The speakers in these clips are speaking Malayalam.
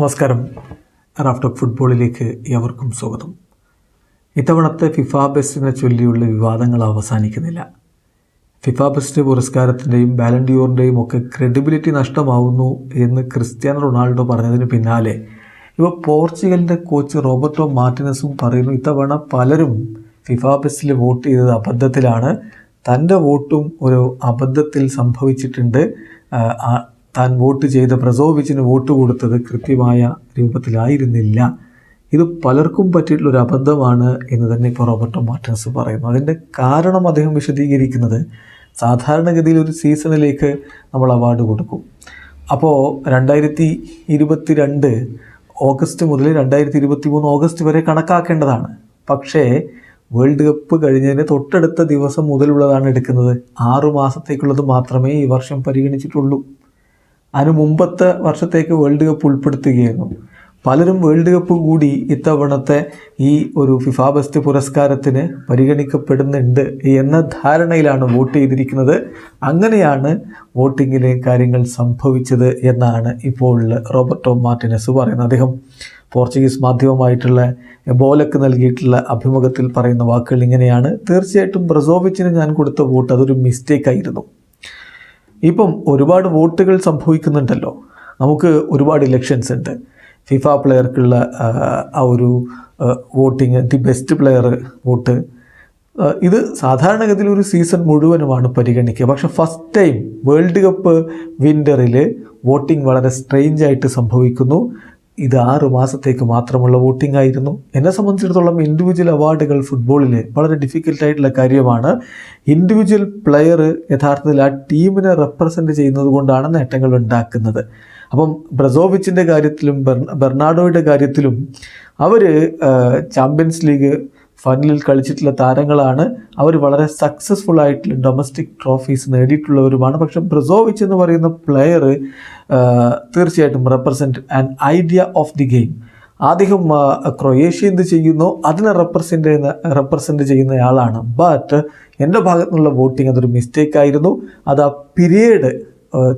നമസ്കാരം. റാഫ്റ്റോക്ക് ഫുട്ബോളിലേക്ക് എവർക്കും സ്വാഗതം. ഇത്തവണത്തെ ഫിഫ ബെസ്റ്റിനെ ചൊല്ലിയുള്ള വിവാദങ്ങൾ അവസാനിക്കുന്നില്ല. ഫിഫ ബെസ്റ്റ് പുരസ്കാരത്തിന്റെയും ബാലൻഡിയോറിന്റെയും ഒക്കെ ക്രെഡിബിലിറ്റി നഷ്ടമാവുന്നു എന്ന് ക്രിസ്ത്യാനോ റൊണാൾഡോ പറഞ്ഞതിന് പിന്നാലെ ഇപ്പോൾ പോർച്ചുഗലിന്റെ കോച്ച് റോബർട്ടോ മാർട്ടിനസും പറയുന്നു ഇത്തവണ പലരും ഫിഫ ബെസ്റ്റിൽ വോട്ട് ചെയ്തത് അബദ്ധത്തിലാണ്. തന്റെ വോട്ടും ഒരു അബദ്ധത്തിൽ സംഭവിച്ചിട്ടുണ്ട്. താൻ വോട്ട് ചെയ്ത പ്രസോവിച്ചിന് വോട്ട് കൊടുത്തത് കൃത്യമായ രൂപത്തിലായിരുന്നില്ല. ഇത് പലർക്കും പറ്റിയിട്ടുള്ള ഒരു അബദ്ധമാണ് എന്ന് തന്നെ ഇപ്പോൾ റോബർട്ടോ മാർട്ടിൻസ് പറയുന്നു. അതിന്റെ കാരണം അദ്ദേഹം വിശദീകരിക്കുന്നത് സാധാരണഗതിയിൽ ഒരു സീസണിലേക്ക് നമ്മൾ അവാർഡ് കൊടുക്കും. അപ്പോൾ രണ്ടായിരത്തി ഇരുപത്തി രണ്ട് ഓഗസ്റ്റ് മുതൽ രണ്ടായിരത്തി ഇരുപത്തി മൂന്ന് ഓഗസ്റ്റ് വരെ കണക്കാക്കേണ്ടതാണ്. പക്ഷേ വേൾഡ് കപ്പ് കഴിഞ്ഞതിന് തൊട്ടടുത്ത ദിവസം മുതലുള്ളതാണ് എടുക്കുന്നത്. ആറു മാസത്തേക്കുള്ളത് മാത്രമേ ഈ വർഷം പരിഗണിച്ചിട്ടുള്ളൂ. അതിന് മുമ്പത്തെ വർഷത്തേക്ക് വേൾഡ് കപ്പ് ഉൾപ്പെടുത്തുകയായിരുന്നു. പലരും വേൾഡ് കപ്പ് കൂടി ഇത്തവണത്തെ ഈ ഒരു ഫിഫ ബെസ്റ്റ് പുരസ്കാരത്തിന് പരിഗണിക്കപ്പെടുന്നുണ്ട് എന്ന ധാരണയിലാണ് വോട്ട് ചെയ്തിരിക്കുന്നത്. അങ്ങനെയാണ് വോട്ടിങ്ങിലെ കാര്യങ്ങൾ സംഭവിച്ചത് എന്നാണ് ഇപ്പോൾ റോബർട്ടോ മാർട്ടിനസ് പറയുന്നത്. അദ്ദേഹം പോർച്ചുഗീസ് മാധ്യമമായിട്ടുള്ള എബോലക്ക് നൽകിയിട്ടുള്ള അഭിമുഖത്തിൽ പറയുന്ന വാക്കുകൾ ഇങ്ങനെയാണ്. തീർച്ചയായിട്ടും ബ്രസോവിച്ചിന് ഞാൻ കൊടുത്ത വോട്ട് അതൊരു മിസ്റ്റേക്ക് ആയിരുന്നു. ഇപ്പം ഒരുപാട് വോട്ടുകൾ സംഭവിക്കുന്നുണ്ടല്ലോ. നമുക്ക് ഒരുപാട് ഇലക്ഷൻസ് ഉണ്ട്. ഫിഫ പ്ലെയർക്കുള്ള ആ, ഒരു voting the best player vote. ഇത് സാധാരണഗതിയിൽ ഒരു സീസൺ മുഴുവനുമാണ് പരിഗണിക്കുക. പക്ഷെ ഫസ്റ്റ് ടൈം വേൾഡ് കപ്പ് വിന്ററിൽ വോട്ടിംഗ് വളരെ സ്ട്രെയിഞ്ച് ആയിട്ട് സംഭവിക്കുന്നു. ഇത് ആറു മാസത്തേക്ക് മാത്രമുള്ള വോട്ടിംഗ് ആയിരുന്നു. എന്നെ സംബന്ധിച്ചിടത്തോളം ഇൻഡിവിജ്വൽ അവാർഡുകൾ ഫുട്ബോളിൽ വളരെ ഡിഫിക്കൽട്ട് ആയിട്ടുള്ള കാര്യമാണ്. ഇൻഡിവിജ്വൽ പ്ലെയർ യഥാർത്ഥത്തിൽ ആ ടീമിനെ റെപ്രസെന്റ് ചെയ്യുന്നത് കൊണ്ടാണ് നേട്ടങ്ങൾ ഉണ്ടാക്കുന്നത്. അപ്പം ബ്രസോവിച്ചിന്റെ കാര്യത്തിലും ബെർണ- ബെർണാഡോയുടെ കാര്യത്തിലും അവർ ചാമ്പ്യൻസ് ലീഗ് ഫൈനലിൽ കളിച്ചിട്ടുള്ള താരങ്ങളാണ്. അവർ വളരെ സക്സസ്ഫുൾ ആയിട്ടുള്ള ഡൊമസ്റ്റിക് ട്രോഫീസ് നേടിയിട്ടുള്ളവരുമാണ്. പക്ഷെ ബ്രസോവിച്ച് എന്ന് പറയുന്ന പ്ലെയർ തീർച്ചയായിട്ടും represent an idea of the game അദ്ദേഹം ആ, ക്രൊയേഷ്യ എന്ത് ചെയ്യുന്നു? അതിനെ റെപ്രസെന്റ് ചെയ്യുന്ന റെപ്രസെന്റ് ചെയ്യുന്നയാളാണ്. ബട്ട് എന്റെ ഭാഗത്തുനിന്നുള്ള വോട്ടിംഗ് അതൊരു മിസ്റ്റേക്ക് ആയിരുന്നു. അത് ആ പീരിയഡ്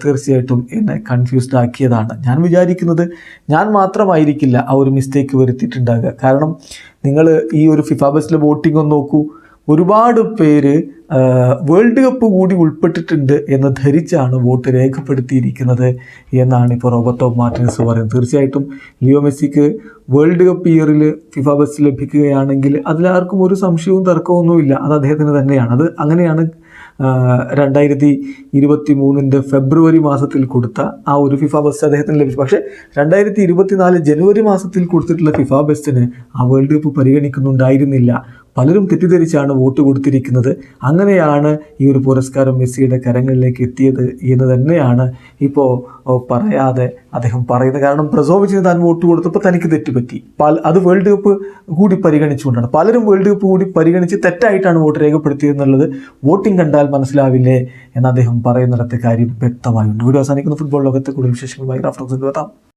തീർച്ചയായിട്ടും എന്നെ കൺഫ്യൂസ്ഡ് ആക്കിയതാണ്. ഞാൻ വിചാരിക്കുന്നത് ഞാൻ മാത്രമായിരിക്കില്ല ആ ഒരു മിസ്റ്റേക്ക് വരുത്തിയിട്ടുണ്ടാകുക കാരണം നിങ്ങൾ ഈ ഒരു ഫിഫ ബസ്സിലെ വോട്ടിംഗ് ഒന്ന് നോക്കൂ. ഒരുപാട് പേര് വേൾഡ് കപ്പ് കൂടി ഉൾപ്പെട്ടിട്ടുണ്ട് എന്ന് ധരിച്ചാണ് വോട്ട് രേഖപ്പെടുത്തിയിരിക്കുന്നത് എന്നാണ് ഇപ്പോൾ റോബർട്ടോ മാർട്ടിനസ് പറയുന്നത്. തീർച്ചയായിട്ടും ലിയോ മെസ്സിക്ക് വേൾഡ് കപ്പ് ഇയറിൽ ഫിഫ ബസ് ലഭിക്കുകയാണെങ്കിൽ അതിലാർക്കും ഒരു സംശയവും തർക്കമൊന്നുമില്ല. അത് അദ്ദേഹത്തിന് തന്നെയാണ്. അത് അങ്ങനെയാണ് രണ്ടായിരത്തി ഇരുപത്തി മൂന്നിന്റെ ഫെബ്രുവരി മാസത്തിൽ കൊടുത്ത ആ ഒരു ഫിഫ ബെസ്റ്റ് അദ്ദേഹത്തിന് ലഭിച്ചു. പക്ഷേ രണ്ടായിരത്തി ഇരുപത്തിനാല് ജനുവരി മാസത്തിൽ കൊടുത്തിട്ടുള്ള ഫിഫ ബെസ്റ്റിന് ആ വേൾഡ് കപ്പ് പരിഗണിക്കുന്നുണ്ടായിരുന്നില്ല. പലരും തെറ്റിദ്ധരിച്ചാണ് വോട്ട് കൊടുത്തിരിക്കുന്നത്. അങ്ങനെയാണ് ഈ ഒരു പുരസ്കാരം മെസ്സിയുടെ കരങ്ങളിലേക്ക് എത്തിയത് എന്ന് തന്നെയാണ് ഇപ്പോൾ പറയാതെ അദ്ദേഹം പറയുന്നത്. കാരണം പ്രസോപിച്ച് താൻ വോട്ട് കൊടുത്തപ്പോൾ തനിക്ക് തെറ്റുപറ്റി. പല അത് വേൾഡ് കപ്പ് കൂടി പരിഗണിച്ചുകൊണ്ടാണ്. പലരും വേൾഡ് കപ്പ് കൂടി പരിഗണിച്ച് തെറ്റായിട്ടാണ് വോട്ട് രേഖപ്പെടുത്തിയെന്നുള്ളത് വോട്ടിംഗ് കണ്ടാൽ മനസ്സിലാവില്ലേ എന്ന് അദ്ദേഹം പറയുന്നിടത്തെ കാര്യം വ്യക്തമായുണ്ട്. വീഡിയോ അവസാനിക്കുന്ന. ഫുട്ബോൾ ലോകത്തെ കൂടുതൽ വിശേഷങ്ങളുമായി റഫറൻസ് എത്താം.